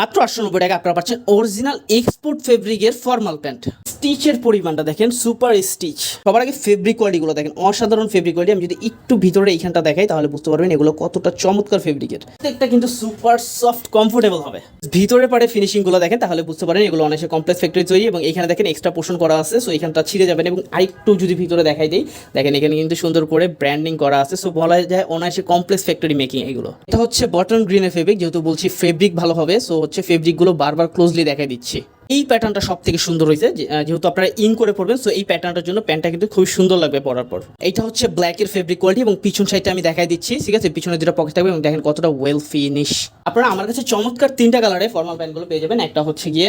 মাত্র আটশো নব্বই টাকা আপনারা পাচ্ছেন অরিজিনাল এক্সপোর্ট ফেব্রিকের ফর্মাল প্যান্ট স্টিচের পরিমাণটা দেখেন সুপার স্টিচ সবার আগে ফেব্রিক কোয়ালিটিগুলো দেখেন, অসাধারণ ফেব্রিক কোয়ালিটি আমি যদি একটু ভিতরে এইখানটা দেখাই, তাহলে বুঝতে পারবেন এগুলো কতটা চমৎকার ফেব্রিকের প্রত্যেকটা কিন্তু সুপার সফট কমফোর্টেবল হবে। ভিতরে পারে ফিনিশিংগুলো দেখেন, তাহলে বুঝতে পারেন এগুলো অনেক কমপ্লেক্স ফ্যাক্টরি তৈরি এবং এখানে দেখেন এক্সট্রা পোর্শন করা আছে সো এখানটা ছিঁড়ে যাবেন এবং আরেকটু যদি ভিতরে দেখাই দিই, দেখেন এখানে কিন্তু সুন্দর করে ব্র্যান্ডিং করা আছে সো বলা যায় অনায়াসে কমপ্লেক্স ফ্যাক্টরি মেকিং এগুলো। এটা হচ্ছে বটন গ্রিনের ফেব্রিক যেহেতু বলছি ফেব্রিক ভালো হবে সো হচ্ছে ফেব্রিকগুলো বারবার ক্লোজলি দেখা দিচ্ছি। এই প্যাটার্নটা সব থেকে সুন্দর হয়েছে যেহেতু আপনারা ইন করে পড়বেন সো এই প্যাটার্নটার জন্য প্যান্টটা কিন্তু খুবই সুন্দর লাগবে পরার পর। এটা হচ্ছে ব্ল্যাকের ফেব্রিক কোয়ালিটি এবং পিছন সাইডটা আমি দেখাই দিচ্ছি, ঠিক আছে? পিছনে দুটো পকেট থাকবে এবং দেখেন কতটা ওয়েল ফিনিশ আপনারা আমার কাছে চমৎকার তিনটা কালারে ফর্মাল প্যান্টগুলো পেয়ে যাবেন। একটা হচ্ছে গিয়ে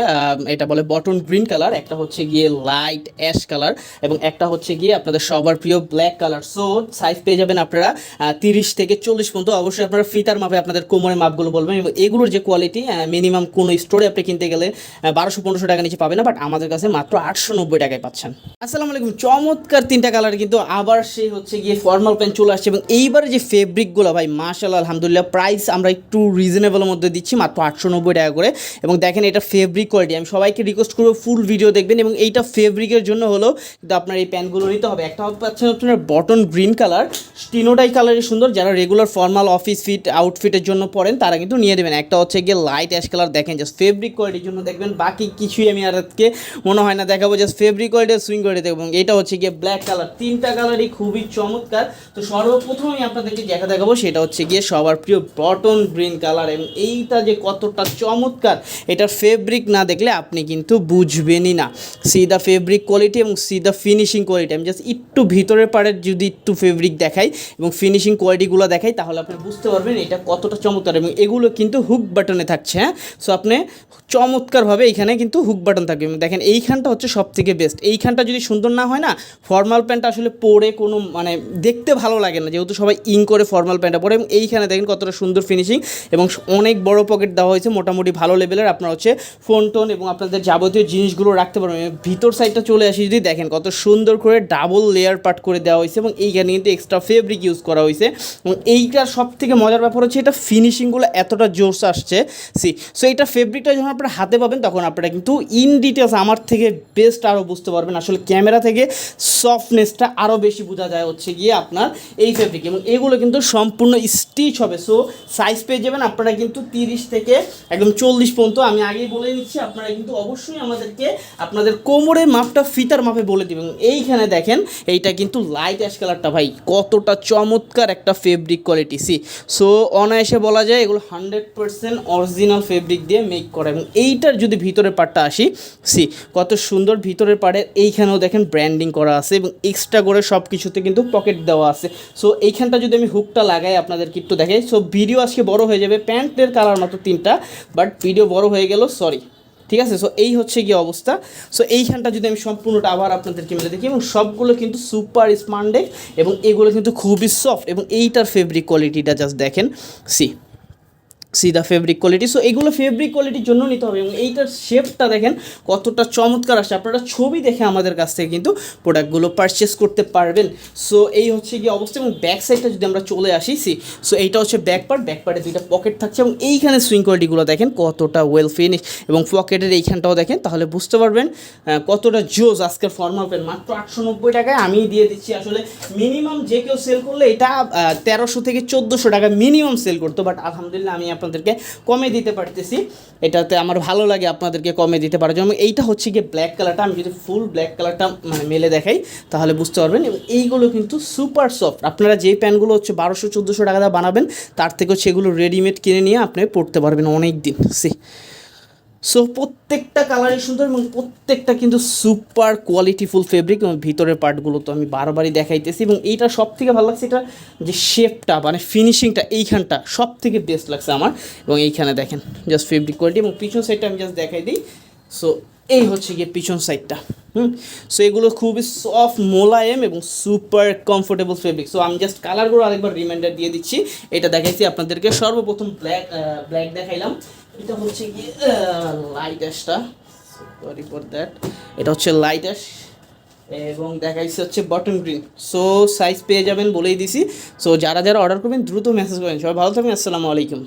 এটা বলে বটন গ্রিন কালার একটা হচ্ছে গিয়ে লাইট অ্যাশ কালার এবং একটা হচ্ছে গিয়ে আপনাদের সবার প্রিয় ব্ল্যাক কালার সো সাইজ পেয়ে যাবেন আপনারা তিরিশ থেকে চল্লিশ পর্যন্ত। অবশ্যই আপনারা ফিতার মাপে আপনাদের কোমরের মাপগুলো বলবেন এবং এগুলোর যে কোয়ালিটি মিনিমাম কোনো স্টোরে আপনি কিনতে গেলে বারোশো পনেরোশো টাকা নিচে পাবে না বাট আমাদের কাছে মাত্র আটশো নব্বই টাকায় পাচ্ছেন। আসসালামু আলাইকুম, চমৎকার তিনটা কালার কিন্তু আবার সেই হচ্ছে গিয়ে ফর্মাল প্যান্ট চলে আসছে এবং এইবারে যে ফেব্রিকগুলো ভাই মাশাল্লাহ আলহামদুলিল্লাহ প্রাইস আমরা একটু রিজনেবলের মধ্যে দিচ্ছি, মাত্র আটশো নব্বই টাকা করে। এবং দেখেন এটা ফেব্রিক কোয়ালিটি আমি সবাইকে রিকোয়েস্ট করব ফুল ভিডিও দেখবেন এবং এইটা ফেব্রিকের জন্য হলো কিন্তু আপনার এই প্যান্টগুলো নিতে হবে। একটা পাচ্ছেন আপনার বটন গ্রিন কালার তিনোটাই কালারই সুন্দর, যারা রেগুলার ফর্মাল অফিস ফিট আউটফিটের জন্য পরেন, তারা কিন্তু নিয়ে দেবেন একটা হচ্ছে গিয়ে লাইট অ্যাশ কালার দেখেন জাস্ট ফেব্রিক কোয়ালিটির জন্য দেখবেন, বাকি কিছুই আমি আর আজকে মনে হয় না দেখাবো জাস্ট ফেব্রিক কোয়ালিটি সুইং করে দেখব। এটা হচ্ছে গিয়ে ব্ল্যাক কালার তিনটা কালারই খুবই চমৎকার। তো সর্বপ্রথম আমি আপনাদেরকে দেখা দেখাবো, সেটা হচ্ছে গিয়ে সবার প্রিয় বটন গ্রিন কালার এবং এইটা যে কতটা চমৎকার, এটা ফেব্রিক না দেখলে আপনি কিন্তু বুঝবেনই না। সি দ্য ফেব্রিক কোয়ালিটি এবং সি দ্য ফিনিশিং কোয়ালিটি আমি জাস্ট একটু ভিতরের পাড়ের যদি একটু ফেব্রিক দেখাই এবং ফিনিশিং কোয়ালিটিগুলো দেখাই, তাহলে আপনি বুঝতে পারবেন এটা কতটা চমৎকার। এবং এগুলো কিন্তু হুক বাটনে থাকছে হ্যাঁ? সো আপনি চমৎকারভাবে এখানে কিন্তু হুক বাটন থাকবে। দেখেন এইখানটা হচ্ছে সব থেকে বেস্ট এইখানটা যদি সুন্দর না হয় না ফর্মাল প্যান্ট আসলে পরে কোনো মানে দেখতে ভালো লাগে না। যেহেতু সবাই ইং করে ফর্মাল প্যান্টটা পরে, এবং এইখানে দেখেন কতটা সুন্দর ফিনিশিং এবং অনেক বড় পকেট দেওয়া হয়েছে। মোটামুটি ভালো লেভেলের আপনার হচ্ছে ফোন টোন এবং আপনাদের যাবতীয় জিনিসগুলো রাখতে পারবেন। ভিতর সাইডটা চলে আসি যদি দেখেন, কত সুন্দর করে ডাবল লেয়ার পার্ট করে দেওয়া হয়েছে, এবং এইখানে কিন্তু এক্সট্রা ফেব্রিক ইউজ করা হয়েছে। এবং এইটার সব থেকে মজার ব্যাপার হচ্ছে, এটা ফিনিশিংগুলো এতটা জোস আসছে। সি সো এটা ফেব্রিকটা যখন আপনারা হাতে পাবেন, তখন আপনারা কিন্তু ইন ডিটেলস আমার থেকে বেস্ট আরও বুঝতে পারবেন। আসলে ক্যামেরা থেকে সফটনেসটা আরও বেশি বোঝা যায় হচ্ছে গিয়ে আপনার এই ফেব্রিক এবং এগুলো কিন্তু সম্পূর্ণ স্টিচ হবে। সো সাইজ পেয়ে যাবেন আপনারা কিন্তু তিরিশ থেকে একদম চল্লিশ পর্যন্ত। আমি আগেই বলে দিচ্ছি আপনারা কিন্তু অবশ্যই আমাদেরকে আপনাদের কোমরের মাপটা ফিতার মাপে বলে দেবেন। এইখানে দেখেন, এইটা কিন্তু লাইট অ্যাশ কালারটা ভাই। কতটা চমৎকার একটা ফেব্রিক কোয়ালিটি সি সো অনায়াসে বলা যায়, এগুলো হান্ড্রেড পার্সেন্ট অরিজিনাল ফেব্রিক দিয়ে মেক করা। এবং এইটার যদি ভিতরে ভিতরের পার্টটা আসি, সি, কত সুন্দর ভিতরের পার্টের এইখানেও দেখেন ব্র্যান্ডিং করা আছে এবং এক্সট্রা করে সব কিছুতে কিন্তু পকেট দেওয়া আছে। সো এইখানটা যদি আমি হুকটা লাগাই আপনাদেরকে একটু দেখাই। সো ভিডিও আজকে বড় হয়ে যাবে প্যান্টের কালার মাত্র তিনটা বাট ভিডিও বড় হয়ে গেল সরি ঠিক আছে? সো এই হচ্ছে গিয়ে অবস্থা। সো এইখানটা যদি আমি সম্পূর্ণটা আবার আপনাদেরকে মেলে দেখি এবং সবগুলো কিন্তু সুপার স্মান্ডেক এবং এগুলো কিন্তু খুবই সফট এবং এইটার ফেব্রিক কোয়ালিটিটা জাস্ট দেখেন, see. See the fabric quality so এগুলো ফেব্রিক কোয়ালিটির জন্য নিতে হবে এবং এইটার শেপটা দেখেন কতটা চমৎকার আসছে। আপনারা ছবি দেখে আমাদের কাছ থেকে কিন্তু প্রোডাক্টগুলো পারচেস করতে পারবেন। সো এই হচ্ছে গিয়ে অবস্থা এবং ব্যাক সাইডটা যদি আমরা চলে আসি সি সো এইটা হচ্ছে ব্যাক পার্ট ব্যাক পার্টে দুইটা পকেট থাকছে এবং এইখানে সুইং কোয়ালিটিগুলো দেখেন কতটা ওয়েল ফিনিশ এবং পকেটের এইখানটাও দেখেন, তাহলে বুঝতে পারবেন কতটা জোজ আজকের ফর্মাল পেন মাত্র আটশো নব্বই টাকায় আমি দিয়ে দিচ্ছি। আসলে মিনিমাম যে কেউ সেল করলে এটা তেরোশো থেকে চোদ্দোশো টাকা মিনিমাম সেল করতো বাট আলহামদুলিল্লাহ আমি আপনাদেরকে কমে দিতে পারতেছি। এটাতে আমার ভালো লাগে আপনাদেরকে কমে দিতে পারার জন্য। এইটা হচ্ছে গিয়ে ব্ল্যাক কালারটা আমি যদি ফুল ব্ল্যাক কালারটা মানে মেলে দেখাই, তাহলে বুঝতে পারবেন। এবং এইগুলো কিন্তু সুপার সফট আপনারা যে প্যান্টগুলো হচ্ছে বারোশো, চোদ্দোশো টাকা দিয়ে বানাবেন, তার থেকেও সেগুলো রেডিমেড কিনে নিয়ে আপনি পড়তে পারবেন অনেক দিন সি। সো প্রত্যেকটা কালারই সুন্দর এবং প্রত্যেকটা কিন্তু সুপার কোয়ালিটিফুল ফেব্রিক এবং ভিতরের পার্টগুলো তো আমি বারবারই দেখাইতেছি এবং এইটা সব থেকে ভালো লাগছে এটা যে শেপটা মানে ফিনিশিংটা এইখানটা সব থেকে বেস্ট লাগছে আমার। এবং এইখানে দেখেন জাস্ট ফেব্রিক কোয়ালিটি এবং পিছন সাইডটা আমি জাস্ট দেখাই দিই। সো এই হচ্ছে গিয়ে পিছন সাইডটা হুম? সো এগুলো খুবই সফট মোলায়েম এবং সুপার কমফোর্টেবল ফেব্রিক সো আমি জাস্ট কালারগুলো আরেকবার রিমাইন্ডার দিয়ে দিচ্ছি। এটা দেখাইছি আপনাদেরকে। সর্বপ্রথম ব্ল্যাক ব্ল্যাক দেখাইলাম। এটা হচ্ছে লাইট অ্যাশটা সরি ফর দ্যাট এটা হচ্ছে লাইট অ্যাশ এবং দেখাইছে হচ্ছে বটন গ্রিন সো সাইজ পেয়ে যাবেন বলেই দিছি। সো যারা যারা অর্ডার করবেন, দ্রুত মেসেজ করেন। সবাই ভালো থাকবেন। আসসালামু আলাইকুম।